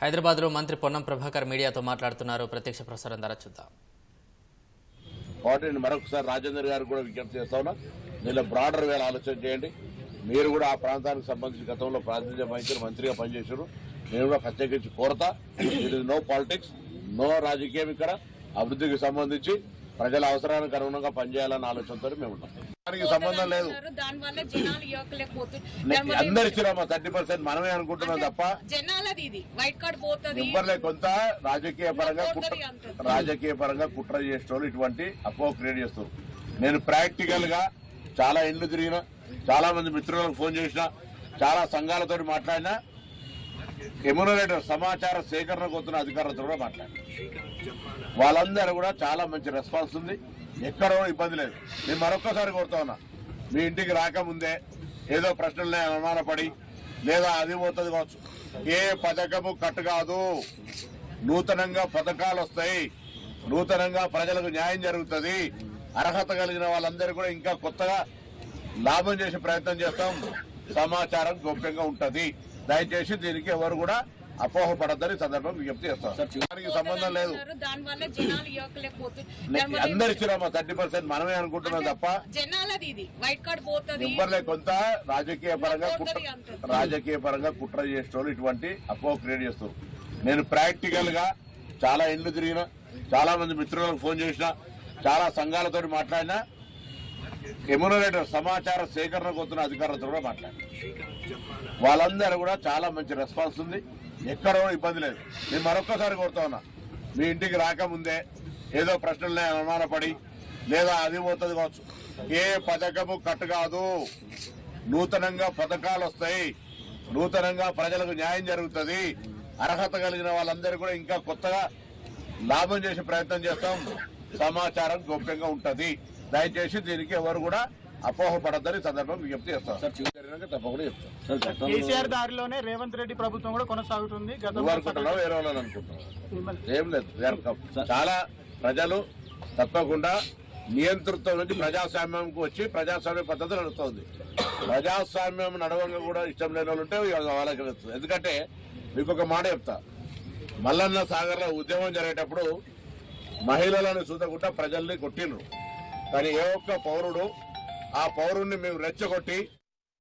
హైదరాబాద్లో మంత్రి పొన్నం ప్రభాకర్ మీడియాతో మాట్లాడుతున్నారు. ప్రత్యక్ష ప్రసారం ద్వారా చూద్దాం. కాబట్టి మరొకసారి రాజేందర్ గారికి కూడా విజ్ఞప్తి చేస్తా ఉన్నా. దీనిలో బ్రాడర్ వేళ ఆలోచన చేయండి. మీరు కూడా ఆ ప్రాంతానికి సంబంధించి గతంలో ప్రాతినిధ్యం వహించిన మంత్రిగా పనిచేశారు. నేను కూడా ప్రత్యేకించి కోరతా. ఇది నో పాలిటిక్స్ నో రాజకీయం ఇక్కడ. అభివృద్ధికి సంబంధించి ప్రజల అవసరానికి అనుగుణంగా పనిచేయాలన్న ఆలోచనతో మేము ఉంటాం సంబంధం లేదు. అందరు థర్టీ పర్సెంట్ మనమే అనుకుంటున్నాం తప్ప. ఇవ్వలే కొంత రాజకీయ పరంగా. రాజకీయ పరంగా కుట్ర చేసేవాళ్ళు ఇటువంటి అపోహ క్రియేట్ చేస్తారు. నేను ప్రాక్టికల్గా చాలా ఇండ్లు తిరిగిన చాలా మంది మిత్రులకు ఫోన్ చేసిన చాలా సంఘాలతో మాట్లాడినా ఎమ్యునరేటర్ సమాచార సేకరణ కొత్తున్న అధికారులతో కూడా మాట్లాడారు. వాళ్ళందరూ కూడా చాలా మంచి రెస్పాన్స్ ఉంది. ఎక్కడో ఇబ్బంది లేదు. నేను మరొక్కసారి కోరుతా ఉన్నా మీ ఇంటికి రాకముందే ఏదో ప్రశ్నలనే అనుమానపడి లేదా అది పోతుంది కావచ్చు. ఏ పథకము కట్టు కాదు నూతనంగా పథకాలు వస్తాయి. నూతనంగా ప్రజలకు న్యాయం జరుగుతుంది. అర్హత కలిగిన వాళ్ళందరూ కూడా ఇంకా కొత్తగా లాభం చేసే ప్రయత్నం చేస్తాం. సమాచారం గోప్యంగా ఉంటది. దయచేసి దీనికి ఎవరు కూడా అపోహపడద్దని సందర్భం విజ్ఞప్తి చేస్తాం సంబంధం లేదు. అందరు ఇచ్చిరామా థర్టీ పర్సెంట్ మనమే అనుకుంటున్నాం తప్ప ఇవ్వలే కొంత రాజకీయ పరంగా. రాజకీయ పరంగా కుట్ర చేసేవాళ్ళు ఇటువంటి అపోహ క్రియేట్ చేస్తారు. నేను ప్రాక్టికల్గా చాలా ఇండ్లు తిరిగిన చాలా మంది మిత్రులకు ఫోన్ చేసిన చాలా సంఘాలతో మాట్లాడినా ఎమ్యునరేటర్ సమాచార సేకరణకు వస్తున్న అధికారులతో కూడా మాట్లాడారు. వాళ్ళందరూ కూడా చాలా మంచి రెస్పాన్స్ ఉంది. ఎక్కడో ఇబ్బంది లేదు. నేను మరొక్కసారి కోరుతా ఉన్నా మీ ఇంటికి రాకముందే ఏదో ప్రశ్నలనే అనుమానపడి లేదా అది పోతుంది కావచ్చు. ఏ పథకము కట్టు కాదు. నూతనంగా పథకాలు వస్తాయి. నూతనంగా ప్రజలకు న్యాయం జరుగుతుంది. అర్హత కలిగిన వాళ్ళందరూ కూడా ఇంకా కొత్తగా లాభం చేసే ప్రయత్నం చేస్తాం. సమాచారం గోప్యంగా ఉంటది. దయచేసి దీనికి ఎవరు కూడా అపోహపడద్దని సందర్భం విజ్ఞప్తి చేస్తాం. జరిగినాక తప్పకుండా చెప్తాం. కేసీఆర్ దారిలోనే రేవంత్ రెడ్డి ప్రభుత్వం కూడా కొనసాగుతుంది. వేరే వాళ్ళు ఏం లేదు. చాలా ప్రజలు తప్పకుండా నియంతృత్వం నుంచి ప్రజాస్వామ్యంకు వచ్చి ప్రజాస్వామ్య పద్ధతి నడుస్తుంది ప్రజాస్వామ్యం నడవంగా కూడా ఇష్టం లేని వాళ్ళు ఉంటే వాళ్ళకి ఎందుకంటే మీకు ఒక మాట చెప్తా. మల్లన్న సాగర్లో ఉద్యమం జరిగేటప్పుడు మహిళలను చూదకుండా ప్రజల్ని కొట్టిండ్రు. కానీ ఏ ఒక్క పౌరుడు ఆ పౌరుణ్ణి మేము రెచ్చగొట్టి